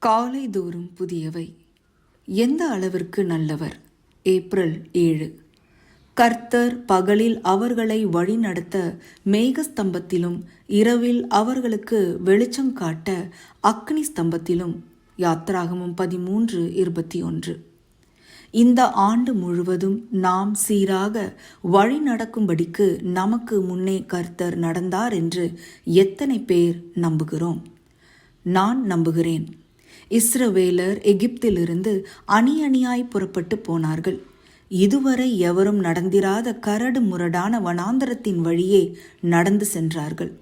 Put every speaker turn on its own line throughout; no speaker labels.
காலை தோறும் புதியவை. எந்த அளவிற்கு நல்லவர்? ஏப்ரல் ஏழு. கர்த்தர் பகலில் அவர்களை வழிநடத்த மேகஸ்தம்பத்திலும் இரவில் அவர்களுக்கு வெளிச்சம் காட்ட அக்னி ஸ்தம்பத்திலும் யாத்ராகமும் பதிமூன்று இருபத்தி ஒன்று இந்த ஆண்டு முழுவதும் நாம் சீராக வழி நடக்கும்படிக்கு நமக்கு முன்னே கர்த்தர் நடந்தார் என்று எத்தனை பேர் நம்புகிறோம்? நான் நம்புகிறேன். இஸ்ரவேலர் எகிப்திலிருந்து அணி அணியாய் புறப்பட்டு போனார்கள். இதுவரை எவரும் நடந்திராத கரடு முரடான வனாந்தரத்தின் வழியே நடந்து சென்றார்கள்.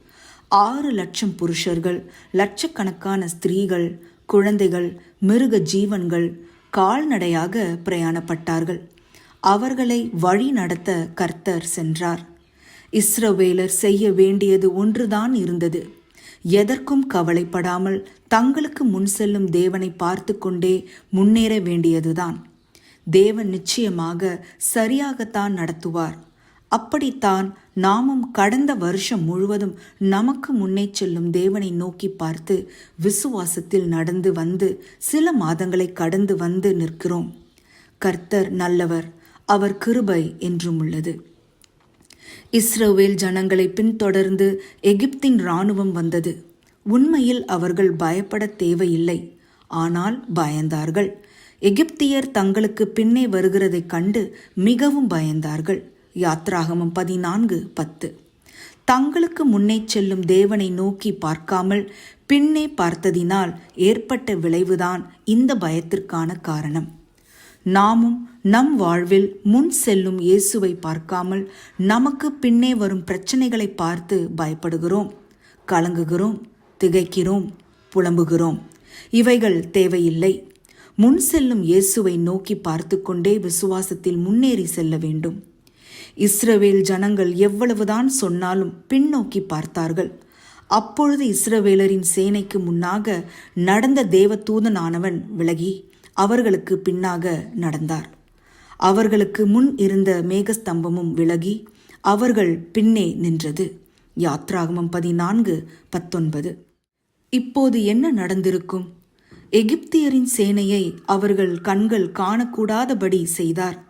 ஆறு லட்சம் புருஷர்கள் லட்சக்கணக்கான ஸ்திரீகள் குழந்தைகள் மிருக ஜீவன்கள் கால்நடையாக பிரயாணப்பட்டார்கள். அவர்களை வழி நடத்த கர்த்தர் சென்றார். இஸ்ரவேலர் செய்ய வேண்டியது ஒன்றுதான் இருந்தது. எதற்கும் கவலைப்படாமல் தங்களுக்கு முன் செல்லும் தேவனை பார்த்து கொண்டே முன்னேற வேண்டியதுதான். தேவன் நிச்சயமாக சரியாகத்தான் நடத்துவார். அப்படித்தான் நாமும் கடந்த வருஷம் முழுவதும் நமக்கு முன்னே செல்லும் தேவனை நோக்கி பார்த்து விசுவாசத்தில் நடந்து வந்து சில மாதங்களை கடந்து வந்து நிற்கிறோம். கர்த்தர் நல்லவர் அவர் கிருபை என்றும் உள்ளது. இஸ்ரோவேல் ஜனங்களை பின்தொடர்ந்து எகிப்தின் இராணுவம் வந்தது. உண்மையில் அவர்கள் பயப்பட தேவையில்லை. ஆனால் பயந்தார்கள். எகிப்தியர் தங்களுக்கு பின்னே வருகிறதைக் கண்டு மிகவும் பயந்தார்கள். யாத்ராகமம் பதினான்கு பத்து. தங்களுக்கு முன்னே செல்லும் தேவனை நோக்கி பார்க்காமல் பின்னே பார்த்ததினால் ஏற்பட்ட விளைவுதான் இந்த பயத்திற்கான காரணம். நாமும் நம் வாழ்வில் முன் செல்லும் இயேசுவை பார்க்காமல் நமக்கு பின்னே வரும் பிரச்சனைகளை பார்த்து பயப்படுகிறோம் கலங்குகிறோம். திகைக்கிறோம் புலம்புகிறோம். இவைகள் தேவையில்லை. முன் செல்லும் இயேசுவை நோக்கி பார்த்து கொண்டே விசுவாசத்தில் முன்னேறி செல்ல வேண்டும். இஸ்ரவேல் ஜனங்கள் எவ்வளவுதான் சொன்னாலும் பின்னோக்கி பார்த்தார்கள். அப்பொழுது இஸ்ரவேலரின் சேனைக்கு முன்னாக நடந்த தேவதூதனானவன் விலகி அவர்களுக்கு பின்னாக நடந்தார். அவர்களுக்கு முன் இருந்த மேகஸ்தம்பமும் விலகி அவர்கள் பின்னே நின்றது. யாத்ராகமம் பதினான்கு பத்தொன்பது. இப்போது என்ன நடந்திருக்கும்? எகிப்தியரின் சேனையை அவர்கள் கண்கள் காணக்கூடாதபடி செய்தார்.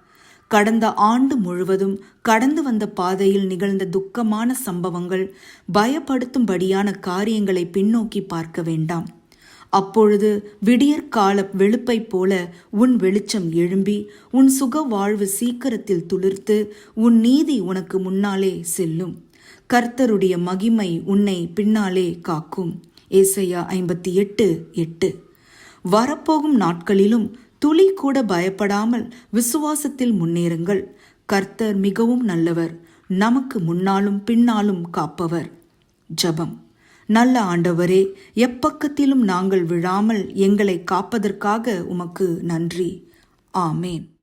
கடந்த ஆண்டு முழுவதும் கடந்து வந்த பாதையில் நிகழ்ந்த துக்கமான சம்பவங்கள் பயப்படுத்தும்படியான காரியங்களை பின்னோக்கி பார்க்க வேண்டாம். அப்பொழுது விடியற்கால வெளுப்பைப் போல உன் வெளிச்சம் எழும்பி உன் சுக வாழ்வு சீக்கிரத்தில் துளிர்த்து உன் நீதி உனக்கு முன்னாலே செல்லும். கர்த்தருடைய மகிமை உன்னை பின்னாலே காக்கும். ஏசையா ஐம்பத்தி எட்டு எட்டு. வரப்போகும் நாட்களிலும் துளி கூட பயப்படாமல் விசுவாசத்தில் முன்னேறுங்கள். கர்த்தர் மிகவும் நல்லவர். நமக்கு முன்னாலும் பின்னாலும் காப்பவர். ஜபம். நல்ல ஆண்டவரே எப்பக்கத்திலும் நாங்கள் விழாமல் எங்களை காப்பதற்காக உமக்கு நன்றி. ஆமேன்.